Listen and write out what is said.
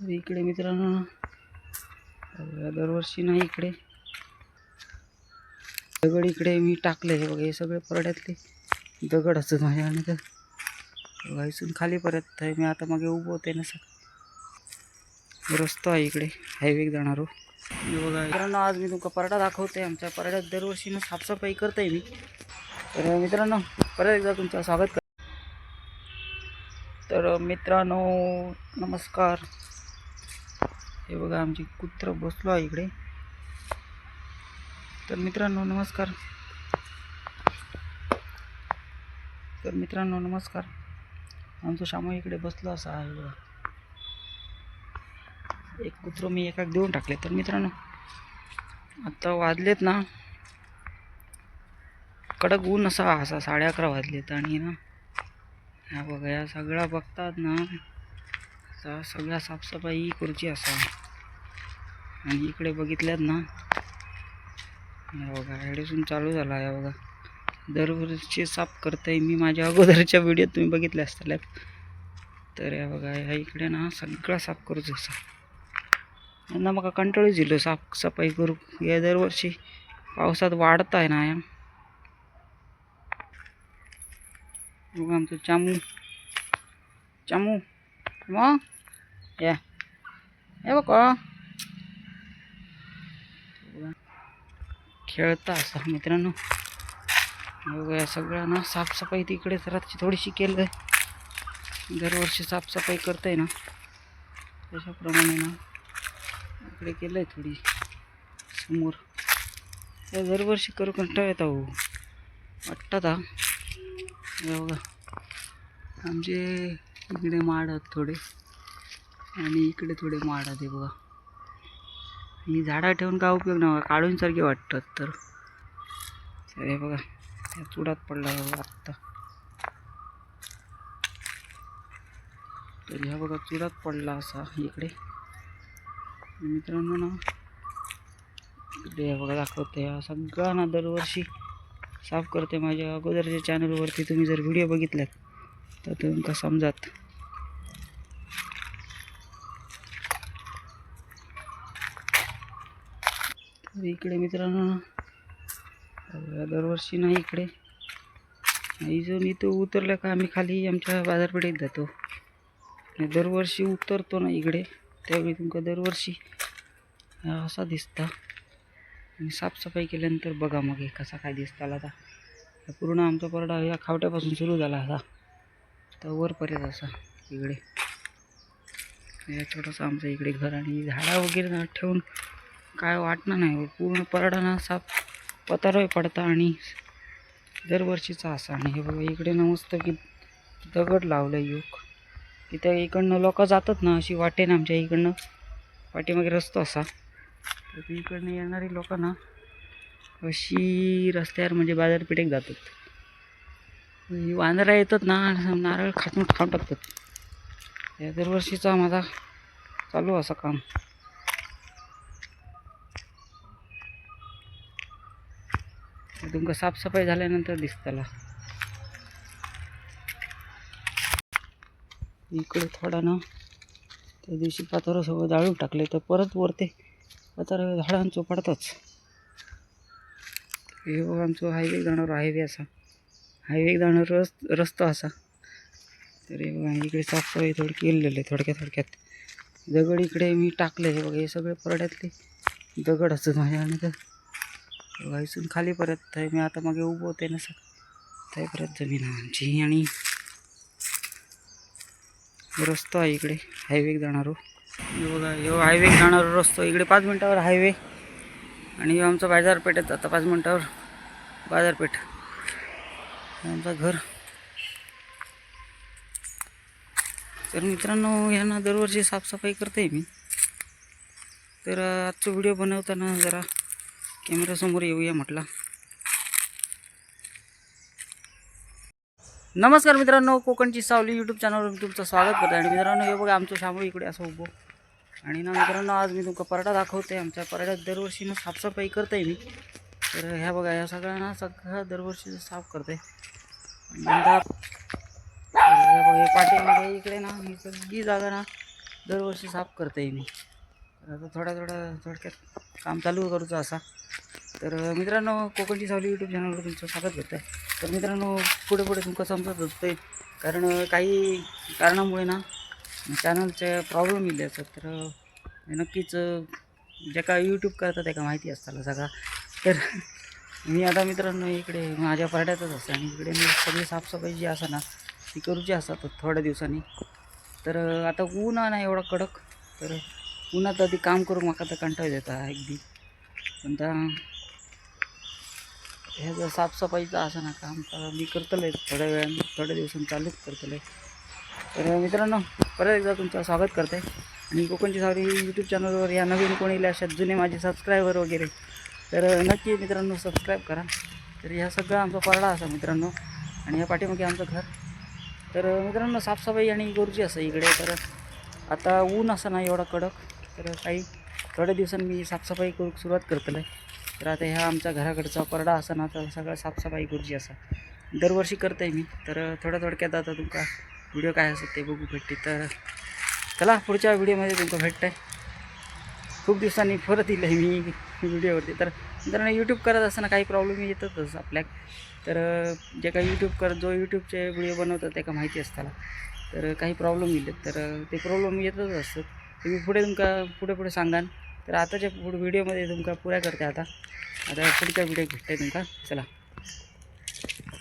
तर इकडे मित्रांनो दरवर्षी नाही इकडे. दगड इकडे मी टाकले हे बघा हे सगळे परड्यातले. दगड असतात माझ्या आणि तर बघा, इथून खाली परत आहे मी आता मागे उभं होते ना सर रस्तो आहे इकडे हायवे जाणार हो. बघा मित्रांनो आज मी तुमका परडा दाखवते. आमच्या परड्यात दरवर्षी ना साफसफाई करते मी. तर मित्रांनो परत एकदा तुमचं स्वागत कर तर मित्रांनो नमस्कार. हे बघा आमची कुत्र बसलो आहे इकडे. तर मित्रांनो नमस्कार. तर मित्रांनो नमस्कार. आमचं श्यामू इकडे बसलो असा आहे बघा. एक कुत्र मी एकाक देऊन टाकले. तर मित्रांनो आता वाजलेत ना. कडक ऊन असा असा साडे अकरा वाजलेत आणि ना हा बघा या सगळ्या बघतात ना. असा सगळ्या साफसफाई करूची असा. आणि इकडे बघितल्यात ना. या बघा ॲडिसून चालू झाला या बघा. दरवर्षी साफ करताय मी माझ्या अगोदरच्या व्हिडिओत तुम्ही बघितल्या असताल्यात तर या बघा ह्या इकडे ना सगळा साफ करूच असा. यांना मग कंटाळूच दिलो साफसफाई करू. या दरवर्षी पावसात वाढत आहे ना या. बघा आमचं चामू. चामू मग या हे बघ खेळता असा मित्रांनो. हो बघूया सगळं या सगळ्यांना साफसफाई तिकडे रात्री थोडीशी केलं आहे दरवर्षी साफसफाई करते ना. त्याच्याप्रमाणे ना इकडे केलं आहे थोडी समोर. दरवर्षी करू कंटाळ येत हो वाटतात हा बघा. आमचे इकडे माड आहेत थोडे. आणि इकडे थोडे माड आहे बघा. मी झाडं ठेवून काय उपयोग नव्हता काढूनसारखे वाटतात तर. अरे हे बघा त्या चुडात पडला बघा आत्ता. तर ह्या बघा चुडात पडला असा इकडे. मित्रांनो ना इकडे बघा दाखवते हा सगळा ना दरवर्षी साफ करते माझ्या अगोदरच्या चॅनलवरती तुम्ही जर व्हिडिओ बघितलात तर तुमका समजात. इकडे मित्रांनो. दरवर्षी नाही इकडे. इजून इथं उतरलं का आम्ही खाली आमच्या बाजारपेठेत जातो. आणि दरवर्षी उतरतो ना इकडे. त्यावेळी तुमका दरवर्षी असा दिसता. आणि साफसफाई केल्यानंतर बघा मग हे कसा काय दिसताला आता. पूर्ण आमचा परडा या खावट्यापासून सुरू झाला असा. तर वरपर्यंत असा इकडे. या छोटासा आमचं इकडे घर आणि झाडा वगैरे ठेवून काय वाटणार नाही हो. पूर्ण परडा असा साफ पतारोय पडता आणि दरवर्षीचा असा. आणि हे बघा इकडे मस्त की दगड लावलं योग तिथे इकडनं लोक जातात ना अशी वाटेन आमच्या इकडनं. पाठीमागे रस्तो असा. तर इकडनं येणारी लोक ना अशी रस्त्यावर म्हणजे बाजारपेठेत जातात. ही वांदरा येतात ना नारळ खातून खाऊन टाकतात. या दरवर्षीचा माझा चालू असा काम. तुमका साफसफाई झाल्यानंतर दिसतला इकडे थोडा ना त्या दिवशी पातोरं सगळं जाळून टाकले तर परत वरते पातोरं झाडांचो पडतच. हे बघ आमचं हायवे जाणार हायवे असा. हायवे जाणार रस रस्तो असा. तर हे बघा इकडे साफसफाई थोडी केलेली थोडक्या थोडक्यात थोडक्यात. दगड इकडे मी टाकले हे बघा हे सगळे परड्यातले दगड असतात माझ्या आणि तर बघा खाली परत थंय मी आता मागे उभं होते ना सर. परत जमीन आहे आमची आणि रस्तो आहे इकडे हायवे जाणारो हो. हे. बघा ह्यो हायवे जाणारो हो रस्तो. इकडे पाच मिनटावर हायवे आणि ह्यो आमचं बाजारपेठेत आता पाच मिनटावर. बाजारपेठ. आमचं घर. तर मित्रांनो यांना दरवर्षी साफसफाई करते मी. तर आजचा व्हिडिओ बनवताना जरा कॅमेऱ्यासमोर येऊया म्हटला. नमस्कार मित्रांनो कोकणची सावली यूट्यूब चॅनलवर मी तुमचं स्वागत करते. आणि मित्रांनो हे बघा आमचं शामू इकडे असं उभं. आणि ना मित्रांनो आज मी तुमका परडा दाखवते. आमच्या पराठ्यात दरवर्षी ना साफसफाई करते मी. तर ह्या बघा ह्या सगळ्यांना सगळं दरवर्षी साफ करते. आणि बघा हे इकडे ना ही सगळी जागा ना दरवर्षी साफ करते मी. आता थोड्या थोडा थोडक्यात काम चालू करूचं असा. तर मित्रांनो कोकणची सावली यूट्यूब चॅनलवर तुमचं स्वागत करतं आहे तर मित्रांनो पुढे पुढे तुमचं समजत असते कारण काही कारणामुळे ना चॅनलचे प्रॉब्लेम येले असतात. तर नक्कीच जे का यूट्यूब करतात त्याका माहिती असताना सगळा. तर मी आता मित्रांनो इकडे माझ्या पारड्यातच असते आणि इकडे मी सगळी साफसफाई जी असा ना ती करूची असतात थोड्या दिवसांनी. तर आता ऊन आहे एवढा कडक. तर उन्हात आधी काम करून म्हाका तर कंटाळ येता अगदी पण त्या ह्या जर साफसफाईचं असं ना काम तर मी करतले थोड्या वेळाने थोड्या दिवसांनी चालूच करतले तर मित्रांनो परत एकदा तुमचं स्वागत करते. आणि कोकणची सावरी यूट्यूब चॅनलवर या नवीन कोणी अशा जुने माझे सबस्क्रायबर वगैरे तर नक्की मित्रांनो सबस्क्राईब करा. तर ह्या सगळा आमचा परडा असा मित्रांनो आणि या पाठीमागे आमचं घर. तर मित्रांनो साफसफाई आणि गरजी असं इकडे तर आता ऊन असं ना एवढा कडक. तर काही थोड्या दिवसांनी मी साफसफाई करू सुरुवात करतलं तर आता ह्या आमच्या घराकडचा परडा असा ना तर सगळं साफसफाई करूची असा. दरवर्षी करते मी. तर थोड्या थोडक्यात आता तुमका व्हिडिओ काय असत ते बघू भेटते. तर चला पुढच्या व्हिडिओमध्ये तुमचं भेटतं खूप दिवसांनी परत येईल मी व्हिडिओवरती. तर मित्रांनो यूट्यूब करत असताना काही प्रॉब्लेम येतातच आपल्या तर जे काही यूट्यूब कर जो यूट्यूबचे व्हिडिओ बनवतात त्याका माहिती असताना तर काही प्रॉब्लेम येईल तर ते प्रॉब्लेम येतच असतात. तुम्ही पुढे तुमका पुढे पुढे सांगान. तर आताच्या पुढे व्हिडिओमध्ये तुमका पुऱ्या करते आता. आता पुढच्या व्हिडिओ भेटते तुमका. चला.